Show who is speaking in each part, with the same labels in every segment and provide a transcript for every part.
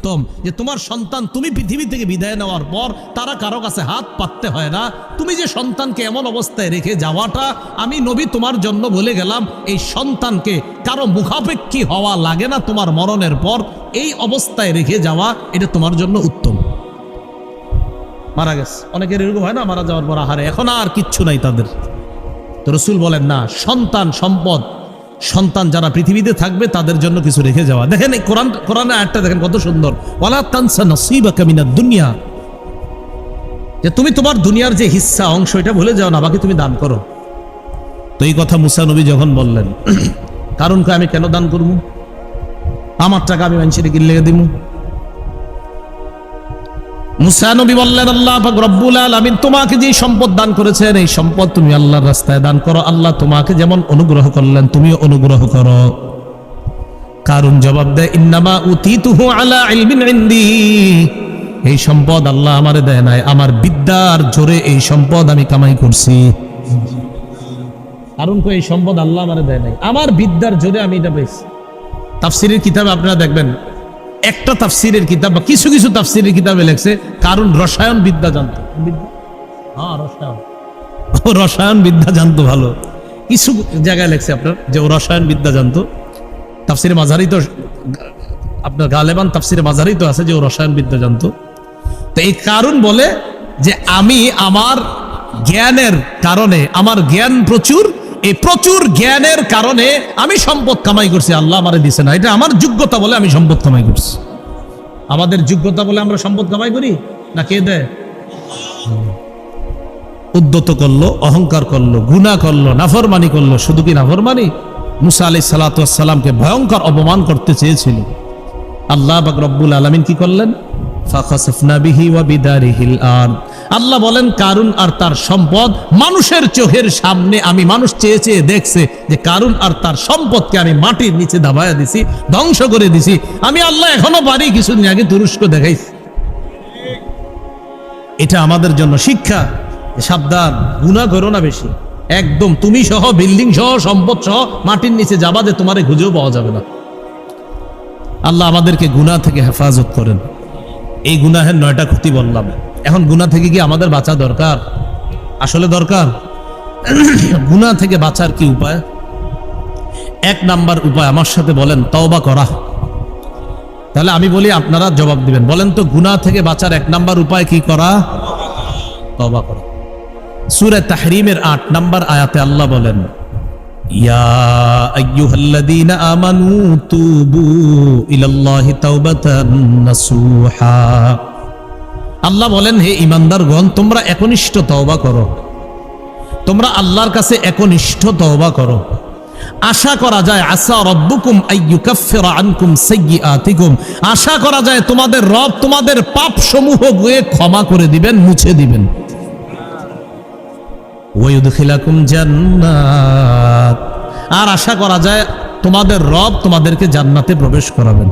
Speaker 1: উত্তম যে তোমার সন্তান তুমি পৃথিবী থেকে বিদায় নেওয়ার পর তারা কারও কাছে হাত পাততে হয় না। তুমি যে সন্তানকে এমন অবস্থায় রেখে যাওয়াটা, আমি নবী তোমার জন্য বলে গেলাম, এই সন্তানকে কারও মুখাপেক্ষী হওয়া লাগে না তোমার মরণের পর। এই অবস্থায় রেখে যাওয়া, এটা তোমার জন্য উত্তম। মারা গেছে। অনেকের এরকম হয় না, মারা যাওয়ার পর আহারে, এখন আর কিচ্ছু নাই তাদের। তো রসুল বলেন, না, সন্তান সম্পদ সন্তান যারা পৃথিবীতে থাকবে, তাদের জন্য কিছু রেখে যাওয়া। দেখেন এই কোরআন কোরআনে আটটা দেখেন কত সুন্দর। ওয়ালা তানসা নসিবা কামিনা দুনিয়া। যে তুমি তোমার দুনিয়ার যে হিস্সা অংশ, এটা ভুলে যাও না, বাকি তুমি দান করো। তো এই কথা মুসা নবী যখন বললেন কারণ কে আমি কেন দান করব? আমার টাকা আমি মানুষের লেগে দিব মুসা নবী বললেন, আল্লাহ রব্বুল আলামিন তোমাকে যে সম্পদ দান করেছেন, এই সম্পদ তুমি আল্লাহর রাস্তায় দান করো। আল্লাহ তোমাকে যেমন অনুগ্রহ করলেন, তুমিও অনুগ্রহ করো। কারণ জবাব দেয়, ইন্নামা উতিতুহু আলা ইলমিন ইনদি। এই সম্পদ আল্লাহ আমারে দেয় নাই। আমার বিদ্যার জোরে এই সম্পদ আমি কামাই করছি। কারণ কো এই সম্পদ আল্লাহ আমারে দেয় নাই। আমার বিদ্যার জোরে আমি এটা পেয়েছি তাফসিরের কিতাবে আপনারা দেখবেন একটা তাফসিরের কিতাব বা কিছু কিছু তাফসিরের কিতাবে লেখছে, কারণ রসায়ন বিদ্যা জানতো? হ্যাঁ রসায়ন। রসায়ন বিদ্যা জানতো ভালো। কিছু জায়গায় লেখছে আপনার, যে ও রসায়ন বিদ্যা জানতো। তাফসিরে মাঝারি তো, আপনার গালেবান তাফসিরে মাঝারি তো আছে যে ও রসায়ন বিদ্যা জানতো। তো এই কারণ বলে যে আমি আমার জ্ঞানের কারণে, আমার জ্ঞান প্রচুর এই প্রচুর জ্ঞানের কারণে আমি সম্পদ কামাই করছি, আল্লাহ আমারে দিছে না। এটা আমার যোগ্যতা বলে আমি সম্পদ কামাই করছি। আমাদের যোগ্যতা বলে আমরা সম্পদ কামাই করি? না কে দেয়? উদ্যত করল, অহংকার করল, গুনাহ করল, নাফরমানি করল। শুধু কি নাফরমানি? মুসা আলি সালাতামকে ভয়ঙ্কর অপমান করতে চেয়েছিল। আল্লাহ বাক রব্বুল আলমিন কি করলেন? আল্লাহ বলেন, কারুন আর তার সম্পদ মানুষের চোখের সামনে আমি মানুষ চেয়ে চেয়ে দেখছে যে কারুন আর তার সম্পদকে আমি মাটির নিচে দাবায়া দিছি, ধ্বংস করে দিছি। আমি আল্লাহ এখনও পারি কিছুদিন আগে তুরস্ক দেখাইছি এটা আমাদের জন্য শিক্ষা। সাবধান গুণা করো না বেশি। একদম তুমি সহ, বিল্ডিং সহ, সম্পদ সহ, মাটির নিচে যাবা যে তোমারে খুঁজেও পাওয়া যাবে না। আল্লাহ আমাদেরকে গুনাহ থেকে হেফাজত করেন। এই গুনাহের নয়টা ক্ষতি বললাম। এখন গুনা থেকে কি আমাদের বাঁচা দরকার? আসলে দরকার। গুনা থেকে বাঁচার কি উপায়? এক নাম্বার উপায় আমার সাথে বলেন, তওবা করা। তাহলে আমি বলি, আপনারা জবাব দিবেন। বলেন তো গুনা থেকে বাঁচার এক নাম্বার উপায় কি করা? তওবা করা। সুরে তাহরিমের আট নাম্বার আয়াতে আল্লাহ বলেন আল্লাহ বলেন, হে ইমানদারগণ, তোমরা একনিষ্ঠ তওবা করো। তোমরা আল্লাহর কাছে একনিষ্ঠ তওবা করো। আশা করা যায়, আসা রব্বুকুম আইয়ুকাফিরা আনকুম সাইয়্যাতিকুম আশা করা যায়, তোমাদের রব তোমাদের পাপ সমূহ গুয়ে ক্ষমা করে দিবেন, মুছে দিবেন। ওয়ুদখিলাকুম জান্নাত। আর আশা করা যায় তোমাদের রব তোমাদেরকে জান্নাতে প্রবেশ করাবেন।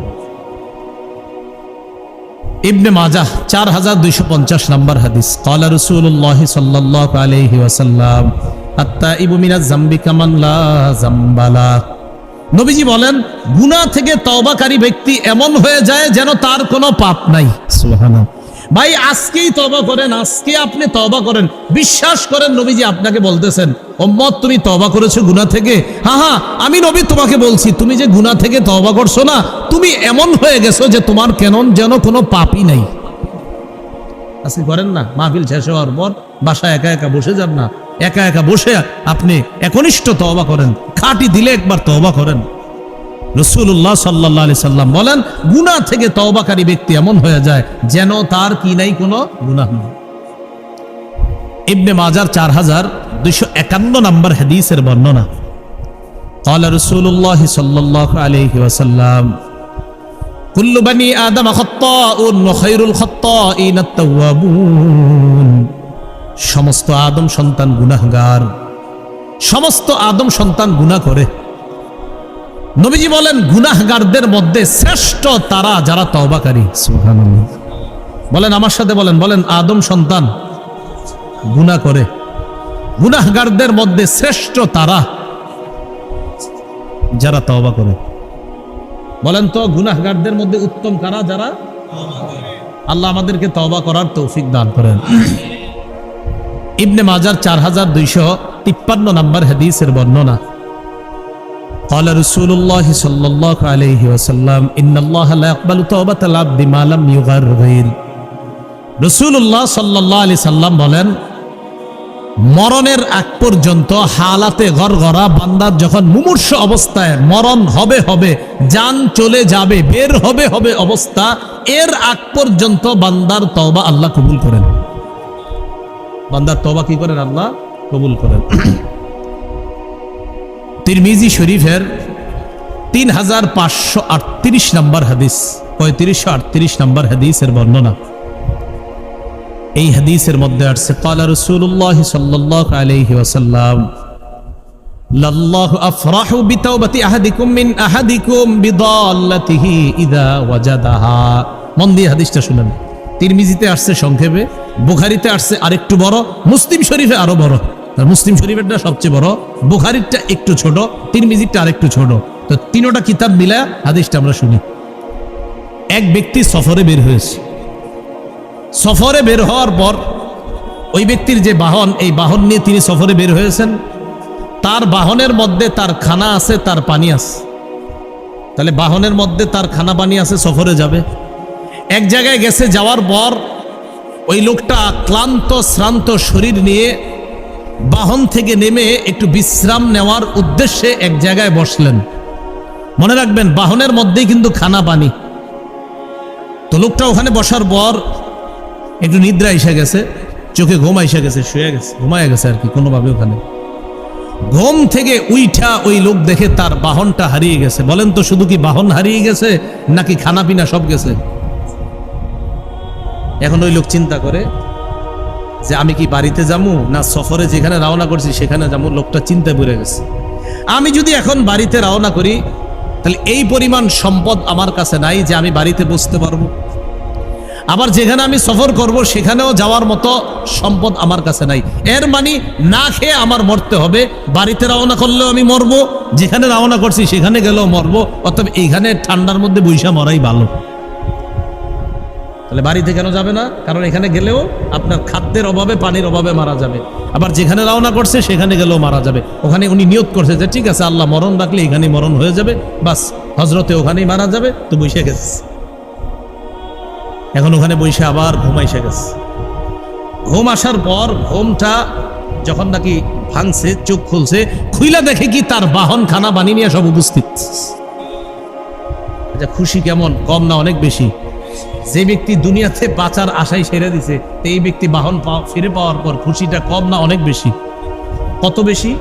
Speaker 1: ইবনে মাজা চার হাজার দুইশো পঞ্চাশ নম্বর হাদিস। কলা রসুল্লাহ সাল্লাহ আলহি ওয়াসাল্লাম আত্মা ইবুমিনা জাম্বি কামান্লা জাম্বালা নবীজি বলেন গুনা থেকে তওবাকারী ব্যক্তি এমন হয়ে যায় যেন তার কোনো পাপ নাই। সুহানা ভাই, আজকেই তবা করেন, আজকে আপনি তবা করেন। বিশ্বাস করেন, নবীজি আপনাকে বলতেছেন, ওম্মত, তুমি তবা করেছ গুনাহ থেকে? হ্যাঁ হ্যাঁ আমি নবী তোমাকে বলছি, তুমি যে গুনাহ থেকে তবা করছ না, তুমি এমন হয়ে গেছো যে তোমার কেন যেন কোনো পাপই নাই। আজকে করেন না, মাহফিল শেষ হওয়ার পর বাসায় একা একা বসে যান না। একা একা বসে আপনি একনিষ্ঠ তওবা করেন। খাটি দিলে একবার তওবা করেন। রসুল্লাহ সাল্লাহ আলি সাল্লাম বলেন গুনা থেকে তওবাকারী ব্যক্তি এমন হয়ে যায় যেন তার কি নাই কোনো গুনাহ নেই ইবনে মাজার চার হাজার দুইশো একান্ন নম্বর হাদিসের বর্ণনা قال رسول الله صلى الله عليه وسلم كل بني آدم خطاء وخير الخطائين التوابون সমস্ত আদম সন্তান গুনাহগার সমস্ত আদম সন্তান গুনাহ করে নবীজি বলেন গুনাহগারদের মধ্যে শ্রেষ্ঠ তারা যারা তওবাকারী। সুবহানাল্লাহ। বলেন আমার সাথে বলেন বলেন আদম সন্তান গুনাহ করে। গুনাহগারদের মধ্যে শ্রেষ্ঠ তারা যারা তওবা করে। বলেন তো গুনাহগারদের মধ্যে উত্তম কারা যারা? আল্লাহ আমাদেরকে তওবা করার তৌফিক দান করেন। ইবনে মাজার চার হাজার দুইশো তিপ্পান্ন নম্বর হাদিসের বর্ণনা। قال رسول الله صلى الله عليه وسلم إن الله لا يقبل توبة العبد ما لم يغرغر রসুল্লাহ সাল্লাহ আলি সাল্লাম বলেন মরণের আগ পর্যন্ত হালাতে গড়গড়া বান্দার যখন মুমূর্ষ অবস্থায় মরণ হবে হবে যান চলে যাবে বের হবে হবে অবস্থা এর আগ পর্যন্ত বান্দার তওবা আল্লাহ কবুল করেন বান্দার তওবা কি করেন আল্লাহ কবুল করেন তিরমিজি শরীফের তিন হাজার পাঁচশো আটত্রিশ নম্বর হাদিস। পঁয়ত্রিশশো আটত্রিশ নম্বর হাদিসের বর্ণনা। এই হাদিসের মধ্যে আসছে, কালা রসুল্লাহ সাল্লাহ আলহি ওয়াসাল্লাম, লাল্লাহ আফরাহু বিতাওবাতি আহাদিকুম মিন আহাদিকুম বিদাল্লাতিহি ইদা ওয়াজাদাহা। মন দিয়ে হাদিসটা শুনেন। তিরমিজিতে আসছে সংক্ষেপে, বুখারিতে আসছে আরেকটু বড়, মুসলিম শরীফে আরও বড়। মুসলিম শরীফেরটা সবচেয়ে বড়, বুখারিরটা একটু ছোট তিন তিরমিজিরটা আরেকটু ছোট। তো তিনোটা কিতাব মিলা হাদিসটা আমরা শুনি। এক ব্যক্তি সফরে বের হয়েছে। সফরে বের হওয়ার পর ওই ব্যক্তির যে বাহন, এই বাহন নিয়ে তিনি সফরে বের হয়েছেন। তার বাহনের মধ্যে তার খানা আছে, তার পানি আছে। তাহলে বাহনের মধ্যে তার খানা পানি আছে, সফরে যাবে। এক জায়গায় গেছে, যাওয়ার পর ওই লোকটা ক্লান্ত, শ্রান্ত শরীর নিয়ে বাহন থেকে নেমে একটু বিশ্রাম নেওয়ার উদ্দেশ্যে এক জায়গায় বসলেন। মনে রাখবেন, বাহনের মধ্যেই কিন্তু খানা পানি। তো লোকটা ওখানে বসার পর একটু নিদ্রা এসে গেছে, চোখে ঘুম এসে গেছে, শুয়ে গেছে, ঘুমায় গেছে আর কি কোনোভাবে ওখানে। ঘুম থেকে উইঠা ওই লোক দেখে তার বাহনটা হারিয়ে গেছে। বলেন তো, শুধু কি বাহন হারিয়ে গেছে, নাকি খানা পিনা সব গেছে? এখন ওই লোক চিন্তা করে যে আমি কি বাড়িতে যাব না সফরে যেখানে রওনা করছি সেখানে যাব লোকটা চিন্তা পড়ে গেছে। আমি যদি এখন বাড়িতে রওনা করি, তাহলে এই পরিমাণ সম্পদ আমার কাছে নাই যে আমি বাড়িতে বসতে পারব। আবার যেখানে আমি সফর করব, সেখানেও যাওয়ার মতো সম্পদ আমার কাছে নাই। এর মানে না খেয়ে আমার মরতে হবে। বাড়িতে রওনা করলেও আমি মরবো, যেখানে রওনা করছি সেখানে গেলেও মরবো। অতএব এইখানে ঠান্ডার মধ্যে বৈশা মরাই ভালো। তাহলে বাড়িতে কেন যাবে না? কারণ এখানে গেলেও আপনার খাদ্যের অভাবে, পানির অভাবে মারা যাবে। আবার যেখানে রওনা করছে, সেখানে গেলেও মারা যাবে। ওখানে উনি নিয়োগ করছে যে, ঠিক আছে, আল্লাহ মরণ রাখলে এখানেই মরণ হয়ে যাবে। বাস হজরতে ওখানেই মারা যাবে, তো বসে গেছে। এখন ওখানে বসে আবার ঘুম এসে গেছে। ঘুম আসার পর ঘুমটা যখন নাকি ভাঙছে, চোখ খুলছে, খুইলা দেখে কি তার বাহন খানা বানিয়ে নিয়ে সব উপস্থিত। আচ্ছা খুশি কেমন? কম না, অনেক বেশি। যে ব্যক্তি দুনিয়াতে বাঁচার আশাই সেরে দিছে এই ব্যক্তি বাহন ফিরে পাওয়ার পর খুশিটা কম না অনেক বেশি। কত বেশি?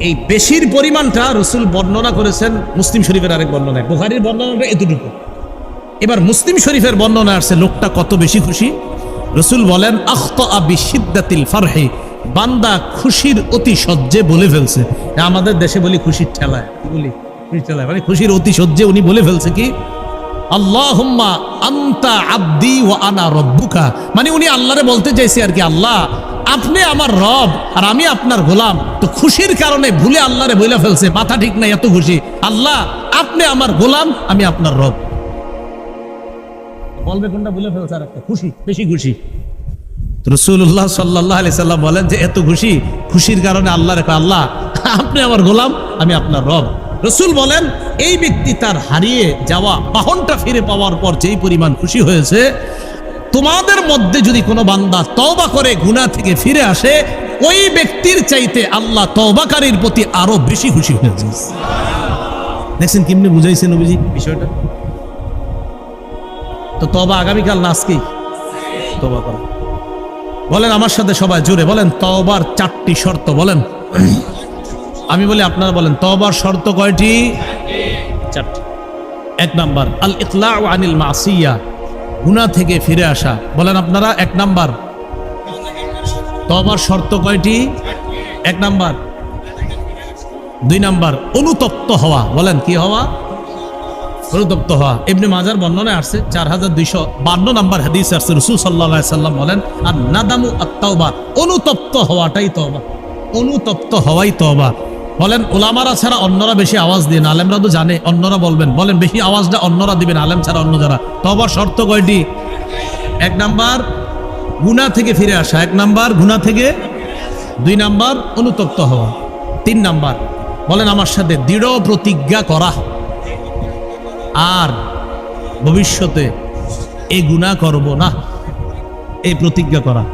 Speaker 1: এই বেশির পরিমাণটা রসুল বর্ণনা করেছেন মুসলিম শরীফের আরেক বর্ণনায়। বুখারির বর্ণনাটা এতটুকু। এবার মুসলিম শরীফের বর্ণনা আসছে, লোকটা কত বেশি খুশি? রসুল বলেন আখত আবি সিদ্দাতিল ফারহে বান্দা খুশির অতি সহ্যে বলে ফেলছে। আমাদের দেশে বলি খুশির ঠেলায় বলি? খুশির ঠেলায়। মানে খুশির অতি সহ্যে উনি বলে ফেলছে কি? আল্লাহুম্মা আন্তা আব্দি ও আনা রব্বুকা। মানে উনি আল্লাহরে বলতে চাইছে আর কি, আল্লাহ, আপনি আমার রব আর আমি আপনার গোলাম। তো খুশির কারণে ভুলে আল্লাহরে বলে ফেলছে, মাথা ঠিক নাই, এত খুশি। আল্লাহ, আপনি আমার গোলাম, আমি আপনার রব। বলবে কোনটা বলে ফেলছে আর একটা খুশি, বেশি খুশি। রসুল্লাহ সাল্লাহ আলি বলেন যে, এত খুশি, খুশির কারণে আল্লাহ রেখা আল্লাহ, আপনি আমার গোলাম, আমি আপনার রব। রসুল বলেন, এই ব্যক্তি তার হারিয়ে যাওয়া বাহনটা ফিরে পাওয়ার পর যেই পরিমাণ খুশি হয়েছে, তোমাদের মধ্যে যদি কোনো বান্দা তওবা করে গুনাহ থেকে ফিরে আসে, ওই ব্যক্তির চাইতে আল্লাহ তওবাকারীর প্রতি আরও বেশি খুশি হয়েছে দেখছেন কেমনি বুঝাইছেন নবীজি বিষয়টা? তো তবা আগামীকাল না আজকেই? তবা করা। বলেন আমার সাথে সবাই জোরে বলেন তবার চারটি শর্ত, বলেন। আমি বলি আপনারা বলেন তবার শর্ত কয়টি? চারটি। এক নাম্বার আল ইতলা আনিল মাসিয়া, গুনাহ থেকে ফিরে আসা। বলেন আপনারা, এক নাম্বার। তবার শর্ত কয়টি? এক নাম্বার। দুই নাম্বার, অনুতপ্ত হওয়া। বলেন, কি হওয়া? অনুতপ্ত হওয়া। এমনি মাজার বর্ণনায় আসছে, চার হাজার দুইশো বান্ন নাম্বার হাদিস আসছে, রসুল সাল্লাহ সাল্লাম বলেন আর নাদামু আত্মাওবা অনুতপ্ত হওয়াটাই তবা অনুতপ্ত হওয়াই তবা বলেন ওলামারা ছাড়া অন্যরা বেশি আওয়াজ দিন আলেমরা তো জানে, অন্যরা বলবেন। বলেন, বেশি আওয়াজটা অন্যরা দিবেন, আলেম ছাড়া অন্য যারা। তবার শর্ত কয়টি? এক নাম্বার গুণা থেকে ফিরে আসা। এক নাম্বার গুণা থেকে। দুই নাম্বার, অনুতপ্ত হওয়া। তিন নাম্বার, বলেন, আমার সাথে দৃঢ় প্রতিজ্ঞা করা। আর ভবিষ্যতে এই গুণা করব না এই প্রতিজ্ঞা করা।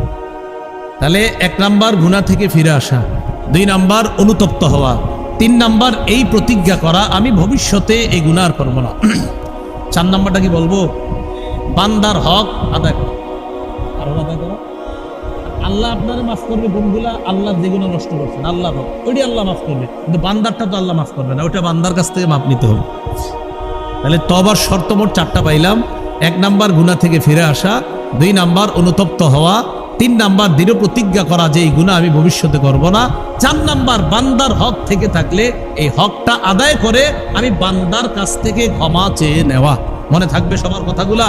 Speaker 1: তাহলে এক নাম্বার গুণা থেকে ফিরে আসা। দুই নাম্বার অনুতপ্ত হওয়া। তিন নাম্বার, এই প্রতিজ্ঞা করা, আমি ভবিষ্যতে এই গুণা আর করব না। চার নাম্বারটা কি বলব? বান্দার হক আদায় করা। আদায় করা? আল্লাহ আপনার মাফ করবে গুণগুলা আল্লাহ যেগুলো নষ্ট করছেন আল্লাহ হক। ওইটি আল্লাহ মাফ করবে, কিন্তু বান্দারটা তো আল্লাহ মাফ করবে না ওটা বান্দার কাছ থেকে মাপ নিতে হবে। তাহলে তবার শর্ত মোট চারটা পাইলাম। এক নাম্বার গুণা থেকে ফিরে আসা। দুই নাম্বার, অনুতপ্ত হওয়া। তিন নাম্বার দৃঢ় প্রতিজ্ঞা করা যে এই গুণা আমি ভবিষ্যতে করব না। চার নাম্বার, বান্দার হক থেকে থাকলে এই হকটা আদায় করে আমি বান্দার কাছ থেকে ক্ষমা চেয়ে নেওয়া। মনে থাকবে সবার কথাগুলা?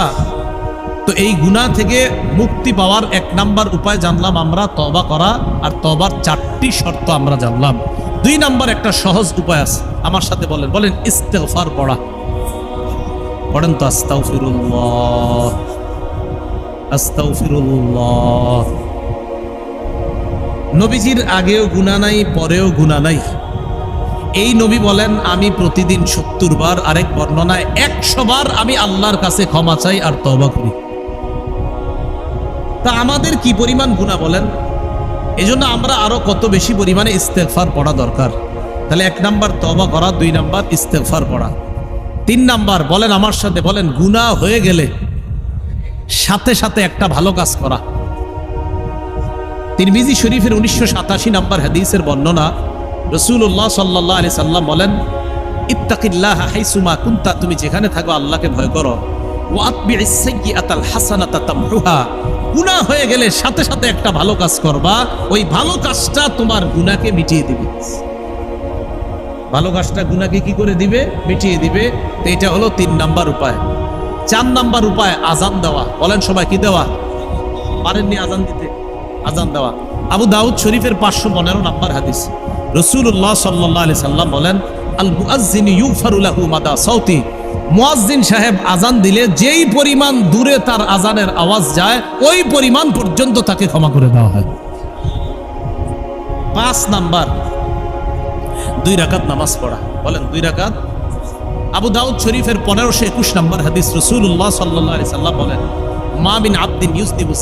Speaker 1: তো এই গুণা থেকে মুক্তি পাওয়ার এক নাম্বার উপায় জানলাম আমরা তবা করা। আর তবার চারটি শর্ত আমরা জানলাম। দুই নাম্বার একটা সহজ উপায় আছে। আমার সাথে বলেন বলেন ইস্তেফার পড়া। পড়েন তো আস্তাগফিরুল্লাহ। নবীজির আগেও গুণা নাই, পরেও গুণা নাই। এই নবী বলেন, আমি প্রতিদিন সত্তর বার আরেক বর্ণনায় একশো বার আমি আল্লাহর কাছে ক্ষমা চাই আর তবা করি। তা আমাদের কি পরিমাণ গুণা বলেন? এজন্য আমরা আরও কত বেশি পরিমাণে ইস্তেগফার পড়া দরকার। তাহলে এক নাম্বার তবা করা, দুই নাম্বার ইস্তেগফার পড়া। তিন নাম্বার বলেন আমার সাথে, বলেন গুণা হয়ে গেলে সাথে সাথে একটা ভালো কাজ করা। তিরমিজি শরীফের উনিশশো সাতাশি নাম্বার হাদিসের বর্ণনা রসুল্লাহ সাল্লাহ আলি সাল্লাম বলেন, ইত্তাকিল্লাহ কুন্তা তুমি যেখানে থাকো আল্লাহকে ভয় করো। গুণা হয়ে গেলে সাথে সাথে একটা ভালো কাজ করবা, ওই ভালো কাজটা তোমার গুণাকে মিটিয়ে দিবে। ভালো কাজটা গুণাকে কি করে দিবে? মিটিয়ে দিবে। এটা হলো তিন নাম্বার উপায়। চার নাম্বার উপায় আজান দেওয়া। বলেন সবাই, কি দেওয়া? পারেননি আজান দিতে? আজান দেওয়া। আবু দাউদ শরীফের পাঁচশো পনেরো নাম্বার হাদিস। রসুল্লাহ সাল্লাহ সাল্লাম বলেন আল সাহেব আজান দিলে যেই পরিমাণ দূরে তার আজানের আওয়াজ যায়, ওই পরিমাণ পর্যন্ত তাকে ক্ষমা করে দেওয়া হয়। পাঁচ নাম্বার, দুই রাকাত নামাজ পড়া। বলেন, দুই রাকাত আবু দাউদ শরীফের পনেরোশো একুশ নম্বর হাদিস রসুল্লাহ সাল্লাহ সাল্লাম বলেন, মা বিন আব্দিন ইউসদিবু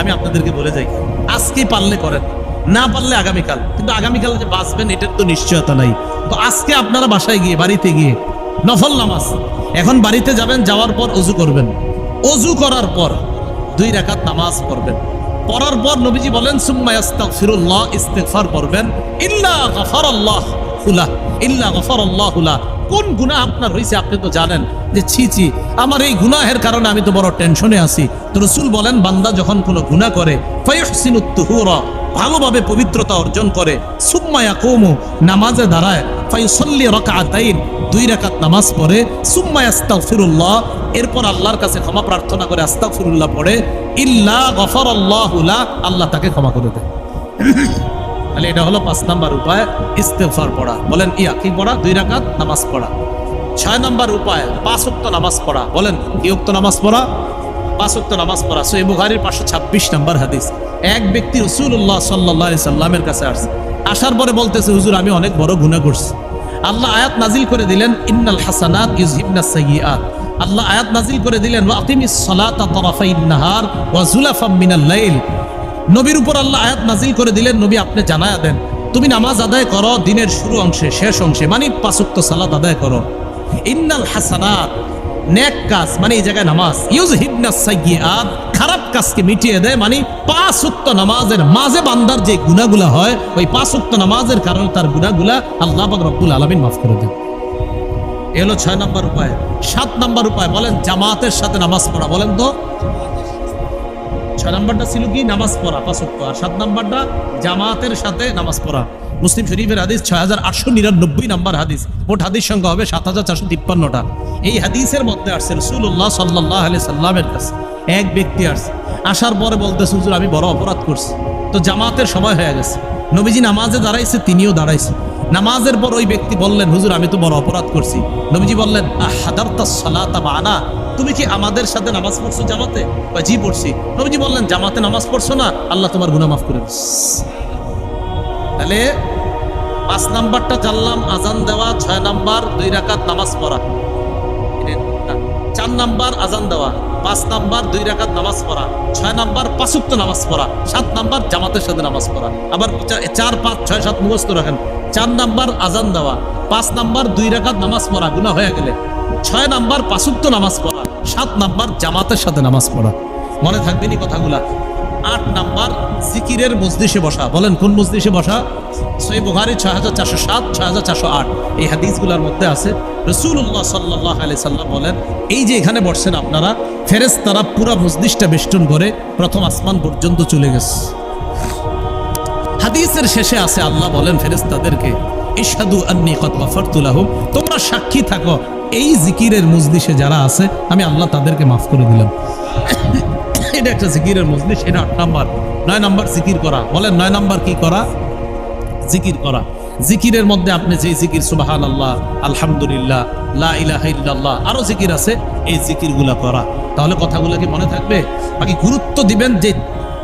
Speaker 1: আমি আপনাদেরকে বলে যাই, আজকে পারলে করেন, না পারলে আগামীকাল। কিন্তু আগামীকাল যে বাঁচবেন, এটার তো নিশ্চয়তা নাই। তো আজকে আপনারা বাসায় গিয়ে, বাড়িতে গিয়ে নফল নামাজ, এখন বাড়িতে যাবেন, যাওয়ার পর অজু করবেন। অজু করার পর দুই রাকাত নামাজ পড়বেন। পড়ার পর নবীজি বলেন, সুম্মা ইস্তাগফিরুল্লাহ ইস্তেগফার করবেন ইল্লা গফারাল্লাহ। কোন গুনাহ আপনার হয়েছে আপনি তো জানেন যে, ছি ছি, আমার এই গুনাহের কারণে আমি তো বড় টেনশনে আছি। তো রসুল বলেন, বান্দা যখন কোনো গুনাহ করে ভালোভাবে পবিত্রতা অর্জন করে সুম্মায়া কৌমু নামাজে দাঁড়ায় দুই রাকাত নামাজ পড়ে, সুম্মা আস্তাগফিরুল্লাহ এরপর আল্লাহর কাছে ক্ষমা প্রার্থনা করে আস্তাগফিরুল্লাহ পড়ে, ইল্লা গফারাল্লাহুলা আল্লাহ তাকে ক্ষমা করে দেয়। তাহলে এটা হলো পাঁচ নাম্বার উপায় ইস্তেফার পড়া। বলেন, ইয়া, কি পড়া? দুই রাকাত নামাজ পড়া। ছয় নাম্বার উপায়, পাঁচ উক্ত নামাজ পড়া। বলেন, কি উক্ত নামাজ পড়া? পাঁচ উক্ত নামাজ পড়া। সো বুখারীর পাঁচশো ছাব্বিশ নাম্বার হাদিস। এক ব্যক্তি রসুল্লাহ সাল্লাহ সাল্লামের কাছে আসছে। আসার পরে বলতেছে, হুজুর, আমি অনেক বড় গুনাহ করছি। আল্লাহ আয়াত নাজিল করে দিলেন, ইন্নাল হাসানাত ইউজহিবনা সাইয়্যাত। আল্লাহ আয়াত নাজিল করে দিলেন ওয়াকিমিস সালাতা তারাফাইন নাহার ওয়া জুলাফাম মিনাল লাইল। নবীর উপর আল্লাহ আয়াত নাজিল করে দিলেন, নবী আপনি জানায়া দেন, তুমি নামাজ আদায় করো, দিনের শুরু অংশে শেষ অংশে মানে পাঁচক্ত সালাত আদায় করো। ইন্নাল হাসানাত, নেক কাজ মানে এই জায়গায় নামাজ। ইউজ হিবনা সাইয়্যাত খারাপ কাজকে মিটিয়ে দেয় মানে পাঁচ উক্ত নামাজের মাঝে বান্দার যে গুনাহগুলা হয়, ওই পাঁচ উক্ত নামাজের কারণে তার গুনাহগুলা আল্লাহ পাক রব্বুল আলামিন মাফ করে দেন। এ ছয় নম্বর উপায়। সাত নম্বর উপায়, বলেন জামাতের সাথে নামাজ পড়া, বলেন তো। ছয় নাম্বারটা ছিল কি? নামাজ পড়া, পাঁচক্ত। আর সাত নাম্বারটা জামাতের সাথে নামাজ পড়া। মুসলিম শরীফের হাদিস ছয় হাজার আটশো নিরানব্বই নাম্বার হাদিস। মোট হাদিস সংখ্যা হবে সাত হাজার চারশো তিপ্পান্নটা। এই হাদিসের মধ্যে আসছে রসুল্লাহ সাল্লাহ আলি সাল্লামের কাছে এক ব্যক্তি আসছে। আসার পরে বলতেছে, হুজুর, আমি বড় অপরাধ করছি। তো জামাতের সময় হয়ে গেছে। নবীজি নামাজে দাঁড়াইছে, তিনিও দাঁড়াইছে। নামাজের পর ওই ব্যক্তি বললেন, হুজুর, আমি তো বড় অপরাধ করছি। নবীজি বললেন মানা তুমি কি আমাদের সাথে নামাজ পড়ছো জামাতে? বা জি, পড়ছি। নবীজি বললেন, জামাতে নামাজ পড়ছো না, আল্লাহ তোমার গুনাহ মাফ করে তাহলে পাঁচ নাম্বারটা জানলাম, আজান দেওয়া, ছয় নাম্বার, দুই রাকাত নামাজ পড়া। চার নাম্বার আজান দেওয়া। পাঁচ নাম্বার দুই রাকাত নামাজ পড়া, ছয় নাম্বার পাঁচুক্ত নামাজ পড়া, সাত নাম্বার জামাতের সাথে নামাজ পড়া। আবার চার, পাঁচ, ছয়, সাত মুখস্থ রাখেন। চার নাম্বার আজান দেওয়া, পাঁচ নাম্বার দুই রাখাত নামাজ পড়া গুণা হয়ে গেলে। ছয় নাম্বার পাঁচুক্ত নামাজ পড়া, সাত নাম্বার জামাতের সাথে নামাজ পড়া। মনে থাকবেনি কথাগুলা। আট নাম্বার জিকিরের মজলিসে বসা। বলেন, কোন মজলিসে বসা? সই বুহারি ছয় হাজার চারশো সাত, ছয় হাজার চারশো আট। এই হাদিসগুলোর মধ্যে আছে রসুল্লাহ সাল্লাহ আলি সাল্লাম বলেন, এই যে এখানে বসছেন আপনারা ফেরেস তারা পুরা মজলিসটা বেষ্টন করে প্রথম আসমান পর্যন্ত চলে গেছে। হাদিসের শেষে আছে, আল্লাহ বলেন ফেরেস্তাদেরকে ইশহাদু আন্নি কদ গাফারতু তোমরা সাক্ষী থাকো, এই জিকিরের মজলিসে যারা আছে, আমি আল্লাহ তাদেরকে মাফ করে দিলাম। এটা একটা জিকিরের মজলিস এটা আট নাম্বার। নয় নাম্বার জিকির করা। বলেন নয় নাম্বার কি করা? জিকির করা। জিকিরের মধ্যে আপনি যে জিকির সুবাহান আল্লাহ আলহামদুলিল্লাহ, লা ইলাহা আরও আরও জিকির আছে, এই জিকিরগুলা করা। তাহলে কথাগুলো কি মনে থাকবে? বাকি গুরুত্ব দিবেন যে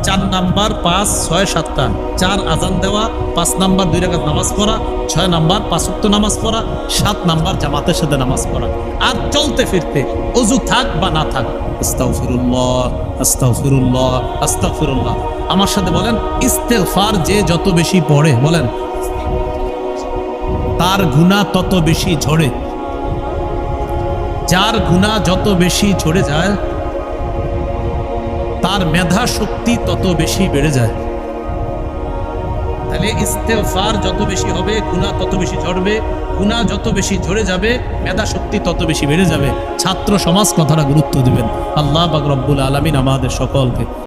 Speaker 1: চার নাম্বার পাঁচ, ছয় সাতটা চার আজান দেওয়া, পাঁচ নাম্বার দুই রাকাত নামাজ পড়া, ছয় নাম্বার পাঁচ উক্ত নামাজ পড়া, সাত নাম্বার জামাতের সাথে নামাজ পড়া। আর চলতে ফিরতে অজু থাক বা না থাক, আস্তাগফিরুল্লাহ আস্তাগফিরুল্লাহ আস্তাগফিরুল্লাহ। আমার সাথে বলেন, ইস্তেগফার যে যত বেশি পড়ে, বলেন, তার গুণা তত বেশি ঝরে। যার গুণা যত বেশি ঝরে যায় তার মেধা শক্তি তত বেশি বেড়ে যায়। তাহলে ইস্তেফার যত বেশি হবে গুণা তত বেশি ঝরবে গুণা যত বেশি ঝরে যাবে, মেধা শক্তি তত বেশি বেড়ে যাবে। ছাত্র সমাজ কথাটা গুরুত্ব দিবেন। আল্লাহ বাকরব্বুল আলমিন আমাদের সকলকে